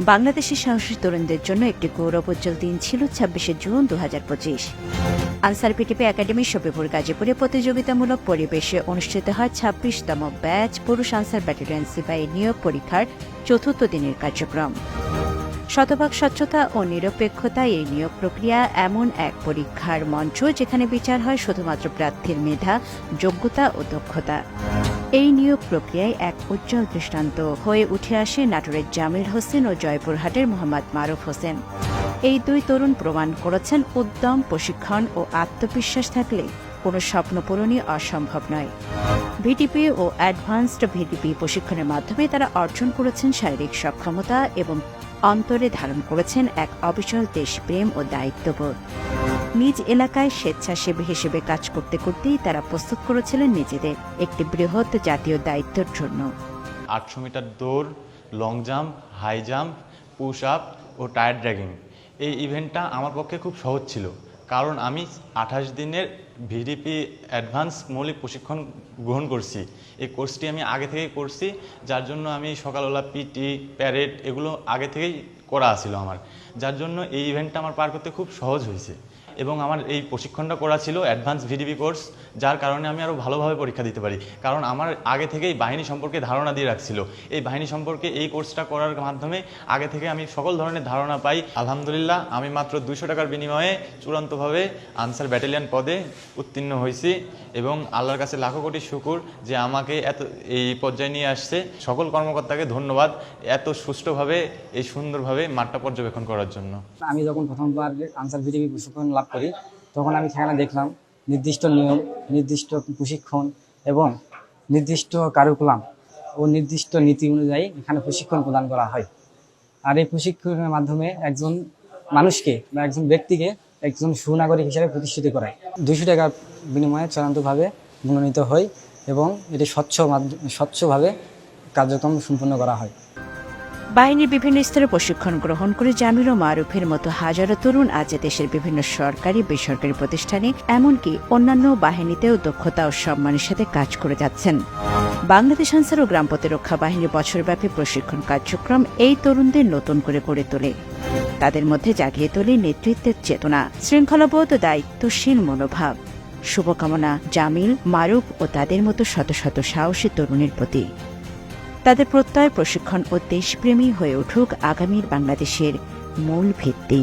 বাংলাদেশের সাহসী তরুণদের জন্য একটি গৌরবোজ্জ্বল দিন ছিল ছাব্বিশে জুন দু হাজার পঁচিশ। আনসার পিটিপি একাডেমি শফিপুর গাজীপুরে প্রতিযোগিতামূলক পরিবেশে অনুষ্ঠিত হয় ছাব্বিশতম ব্যাচ পুরুষ আনসার ব্যাটালিয়ন সিপাহী নিয়োগ পরীক্ষার চতুর্থ দিনের কার্যক্রম। শতভাগ স্বচ্ছতা ও নিরপেক্ষতা এই নিয়োগ প্রক্রিয়া এমন এক পরীক্ষার মঞ্চ যেখানে বিচার হয় শুধুমাত্র প্রার্থীর মেধা, যোগ্যতা ও দক্ষতা। এই নিয়োগ প্রক্রিয়ায় এক উজ্জ্বল দৃষ্টান্ত হয়ে উঠে আসে নাটোরের জামিল হোসেন ও জয়পুরহাটের মোহাম্মদ মারুফ হোসেন। এই দুই তরুণ প্রমাণ করেছেন উদ্যম, প্রশিক্ষণ ও আত্মবিশ্বাস থাকলে কোনো স্বপ্ন পূরণই অসম্ভব নয়। ভিটিপি ও অ্যাডভান্সড ভিটিপি প্রশিক্ষণের মাধ্যমে তারা অর্জন করেছেন শারীরিক সক্ষমতা এবং অন্তরে ধারণ করেছেন এক অবিচল দেশপ্রেম ও দায়িত্ববোধ। নিজ এলাকায় স্বেচ্ছাসেবী হিসেবে কাজ করতে করতেই তারা প্রস্তুত করেছিলেন নিজেদের, একটি বৃহৎ জাতীয় দায়িত্বের জন্য। আটশো মিটার দৌড় long jump high jump push up ও টায়ার ড্র্যাগিং এই ইভেন্টটা আমার পক্ষে খুব সহজ ছিল, কারণ আমি আঠাশ দিনের ভিডিপি অ্যাডভান্স মৌলিক প্রশিক্ষণ গ্রহণ করছি। এই কোর্সটি আমি আগে থেকেই করছি, যার জন্য আমি সকালবেলা পিটি প্যারেড এগুলো আগে থেকেই করা ছিল আমার। যার জন্য এই ইভেন্টটা আমার পার করতে খুব সহজ হয়েছে। এবং আমার এই প্রশিক্ষণটা করা ছিল অ্যাডভান্স ভিডিপি কোর্স যার কারণে আমি আরও ভালোভাবে পরীক্ষা দিতে পারি। কারণ আমার আগে থেকেই বাহিনী সম্পর্কে ধারণা দিয়ে রাখছিল। এই বাহিনী সম্পর্কে এই কোর্সটা করার মাধ্যমে আগে থেকে আমি সকল ধরনের ধারণা পাই। আলহামদুলিল্লাহ, আমি মাত্র দুইশো টাকার বিনিময়ে চূড়ান্তভাবে আনসার ব্যাটালিয়ন পদে উত্তীর্ণ হয়েছি এবং আল্লাহর কাছে লাখো কোটি শুকুর যে আমাকে এত এই পর্যায়ে নিয়ে আসছে। সকল কর্মকর্তাকে ধন্যবাদ এত সুষ্ঠুভাবে, এই সুন্দরভাবে মাঠটা পর্যবেক্ষণ করার জন্য। আমি যখন প্রথমবার আনসার ভিডিপি প্রশিক্ষণ করি। তখন আমি সেখানে দেখলাম নির্দিষ্ট নিয়ম, নির্দিষ্ট প্রশিক্ষণ এবং নির্দিষ্ট কারুকুলাম ও নির্দিষ্ট নীতি অনুযায়ী এখানে প্রশিক্ষণ প্রদান করা হয়। আর এই প্রশিক্ষণের মাধ্যমে একজন মানুষকে বা একজন ব্যক্তিকে একজন সুনাগরিক হিসেবে প্রতিষ্ঠিত করায়। দুইশো টাকার বিনিময়ে চূড়ান্তভাবে মনোনীত হয় এবং এটি স্বচ্ছ স্বচ্ছভাবে কার্যক্রম সম্পন্ন করা হয়। বাহিনীর বিভিন্ন স্তরে প্রশিক্ষণ গ্রহণ করে জামিল ও মারুফের মতো হাজারো তরুণ আজ দেশের বিভিন্ন সরকারি, বেসরকারি প্রতিষ্ঠানে, এমনকি অন্যান্য বাহিনীতেও দক্ষতা ও সম্মানের সাথে কাজ করে যাচ্ছেন। বাংলাদেশ আনসার ও গ্রাম প্রতিরক্ষা বাহিনীর বছরব্যাপী প্রশিক্ষণ কার্যক্রম এই তরুণদের নতুন করে গড়ে তোলে। তাদের মধ্যে জাগিয়ে তোলে নেতৃত্বের চেতনা, শৃঙ্খলাবোধ দায়িত্বশীল মনোভাব। শুভকামনা, জামিল, মারুফ ও তাদের মতো শত শত সাহসী তরুণের প্রতি। তাদের প্রত্যয় প্রশিক্ষণ ও দেশপ্রেমী হয়ে উঠুক আগামীর বাংলাদেশের মূল ভিত্তি।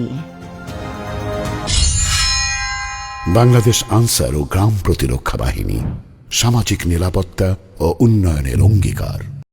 বাংলাদেশ আনসার ও গ্রাম প্রতিরক্ষা বাহিনী সামাজিক নিরাপত্তা ও উন্নয়নের অঙ্গীকার।